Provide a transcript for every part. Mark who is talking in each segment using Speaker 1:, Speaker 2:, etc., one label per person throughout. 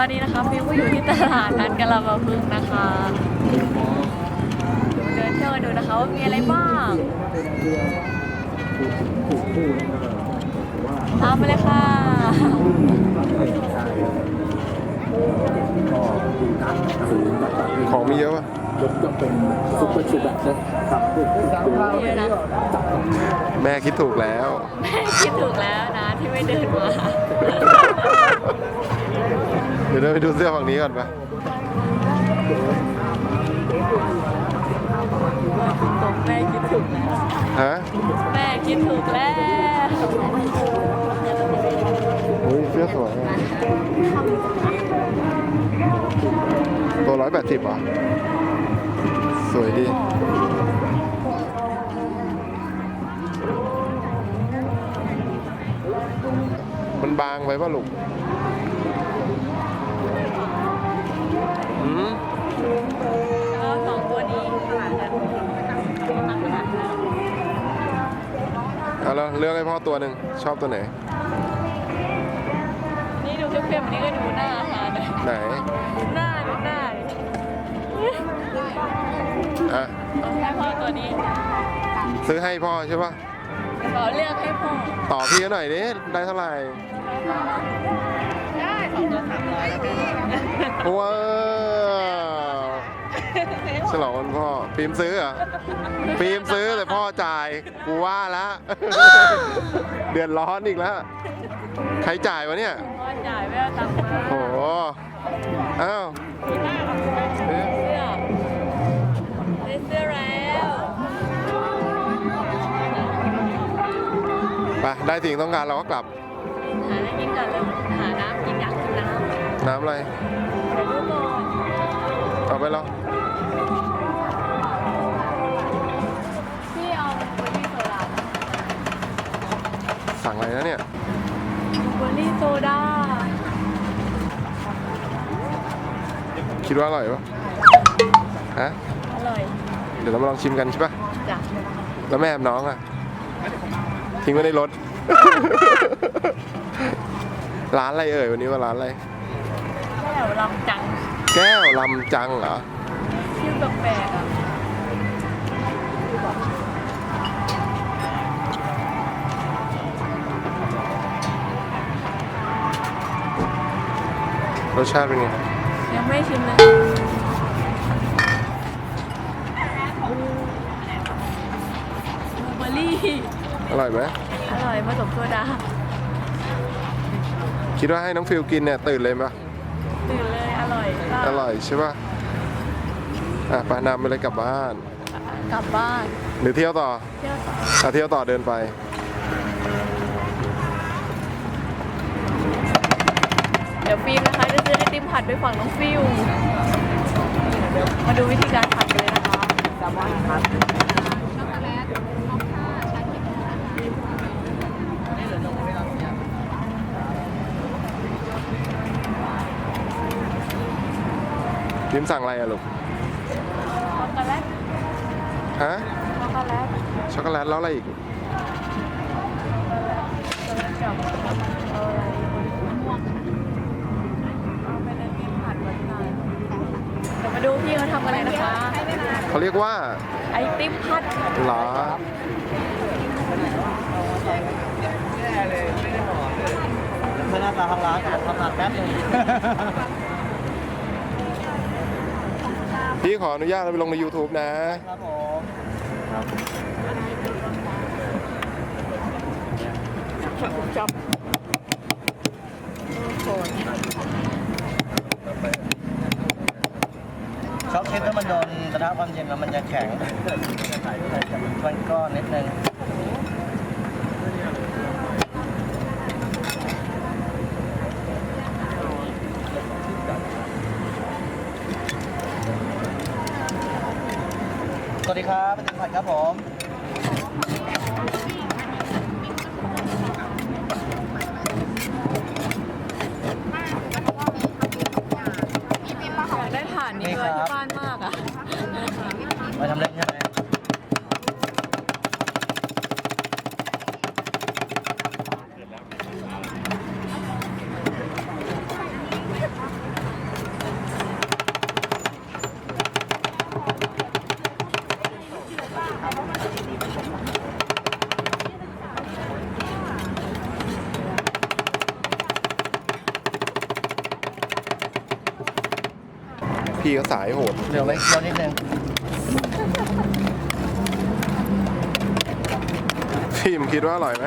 Speaker 1: ตอนนี้นะคะฟิวก็อยู่ที่ตลาดนัดกะลาบะพึงนะคะเดี๋ยวเดินเที่ยวกันดูนะคะว่ามีอะไรบ้างตามไปเลยค่ะ
Speaker 2: ของมีเยอะป่ะ
Speaker 1: เยอะนะ
Speaker 2: แม่คิดถูกแล้ว
Speaker 1: แม่คิดถูกแล้วนะที่ไม่เดินมา
Speaker 2: เดี๋ยวเราไปดูเสื้อฝั่งนี้ก่อนปะ
Speaker 1: ตกแม่คิดถูกแล้ว
Speaker 2: ฮะ
Speaker 1: แม่คิดถูกแล้ว
Speaker 2: โอ้ยเสื้อสวยอะตัวร้อยแปดสิบอะ สวยดี มันบางไปป่ะลูก เอาแล้วเลือกให้พ่อตัวหนึ่งชอบตัวไหน
Speaker 1: นี่ดูเข้มๆอันนี้ก็ดูหน้าหาหน่อย
Speaker 2: ไหน
Speaker 1: หน้าดูหน้าดิ
Speaker 2: อะ
Speaker 1: เอาให้พ่อตัวนี้
Speaker 2: ซื้อให้พ่อใช่ป่ะ
Speaker 1: ขอเลือกให้พ่อ
Speaker 2: ต่อพี่เขาหน่อยดิได้เท่าไหร่
Speaker 1: ได้สองตัวสามร้อย
Speaker 2: ว้าว ฉลองวันพ่อฟิล์มซื้อเหรอฟิล์มซื้อแต่พ่อจ่าย กูว่าละ เดือดร้อนอีกแล้ว ใครจ่ายวะเนี่ย
Speaker 1: พ่อจ่ายไม่เอาตังค์มา
Speaker 2: โอ้โหอ้าว
Speaker 1: เสื้อได้เสื้อแล้ว
Speaker 2: ไป ได้สิ่งต้องการเราก็กลับ
Speaker 1: หาอะไรกินก่อนเลยหาน้ำกินอยากกินน้ำ
Speaker 2: น้ำอะไร
Speaker 1: เดี๋ยวดูก่อน
Speaker 2: เอาไปแล้ว สั่งอะไรนะเนี่ย
Speaker 1: เบอร์รี่โซดา
Speaker 2: คิดว่าอร่อยปะฮะ
Speaker 1: อร่อย
Speaker 2: เดี๋ยวเรามาลองชิมกันใช่ปะ
Speaker 1: จ้ะ
Speaker 2: แล้วแม่กับน้องอะทิ้งไว้ในรถ ร้านอะไรเอ่ยวันนี้ว่าร้านอะไร
Speaker 1: แก้วลำจัง
Speaker 2: แก้วลำจังเหรอ
Speaker 1: ชื่อแปลกๆอะ
Speaker 2: รสชาติเป็นไง
Speaker 1: ยังไม่ชิมเลยบลูเบอร์รี่
Speaker 2: อร่อยไหม
Speaker 1: อร่อยผสมโซดา
Speaker 2: คิดว่าให้น้องฟิลกินเนี่ยตื่นเลยปะ
Speaker 1: ตื่นเลย อร่อย
Speaker 2: อร่อยใช่ปะอะไปนำไปเลยกลับบ้าน
Speaker 1: กลับบ้าน
Speaker 2: หรือเที่ยวต่อ
Speaker 1: เที่ยวต่อ
Speaker 2: อะเที่ยวต่อเดินไป
Speaker 1: ดี๋ยวฟิล์มนะคะจะซื้อไอติมผัดไปฝั่งน้องฟิวมาดูวิธีการผัดกันเลยนะคะแซลมอนผัดช็อกโกแลตมอคค่าชาเขียว
Speaker 2: พิมสั่งอะไรอะลูก
Speaker 1: ช็อกโกแลต
Speaker 2: ฮะ
Speaker 1: ช็อกโกแลต
Speaker 2: ช็อกโกแลตแล้วอะไรอีก
Speaker 1: ช็อกโกแลตกับเอาอะไรม่วงเอาเป็นไอติมผัดหวานๆเดี๋ยว มาดูพี่เขาทำอะไรนะคะ
Speaker 2: เขาเรียกว่า
Speaker 1: ไอติมผัด
Speaker 2: หลา
Speaker 3: พนักงานทำร้านกับทำงานแป๊บนึง
Speaker 2: พี่ขออนุญาตเราไปลงใน YouTube นะ
Speaker 3: ครับผม
Speaker 1: จับ
Speaker 3: ช็อ เช่นถ้ามันโดนกระทะความเย็นแล้วมันจะแข็งมันก้อนนิดนึงสวัสดีครับเป็นผัดครับผม
Speaker 1: ถ่านนี้ไว้ที่บ้านมาก
Speaker 2: พี่เขาสายโหด
Speaker 3: เหลือไว้เคี้ยวนิดนึง
Speaker 2: พี่มคิดว่าอร่อยไหม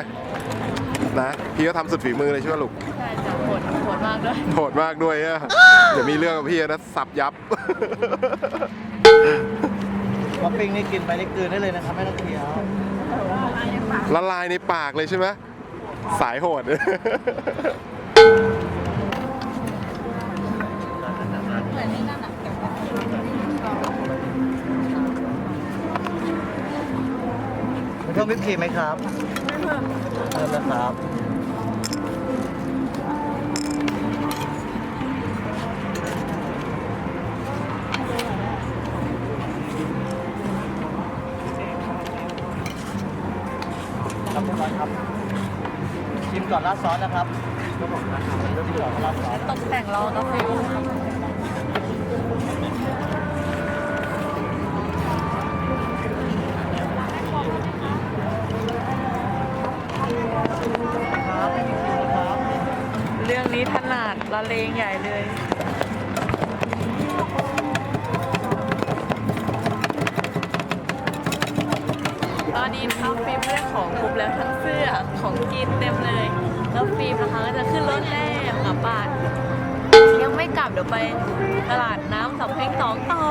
Speaker 2: นะพี่ก็ทำสุดฝีมือเลยใช่ไหมลูก
Speaker 1: ใช่จะโหดโหดมากด้วย
Speaker 2: โหดมากด้วยอะเดี๋ยวมีเรื่องกับพี่นะสับยับ
Speaker 3: มะปิ้งนี่กินไปนี่กลืนได้เลยนะครับไม่ต้องเคี้ยว
Speaker 2: ละลายในปากเลยใช่ไหมสายโหด
Speaker 3: พิ่มวิปครีมไหมครับเพิ่มนะครับครับเรียบร้อยครับชิมก่อนราดซอสนะครับครับผมนะครับเริ่มก่อนราดซอส
Speaker 1: ตกแต่งรอกาแฟ
Speaker 3: ค
Speaker 1: เลงใหญ่เลยตอนนี้นะคะฟิล์มได้ของครบแล้วทั้งเสื้อของกินเต็มเลย แล้วฟิล์มนะคะก็จะขึ้นรถแล้วกลับบ้านยังไม่กลับเดี๋ยวไปตลาดน้ำสำเพ็งสองต่อ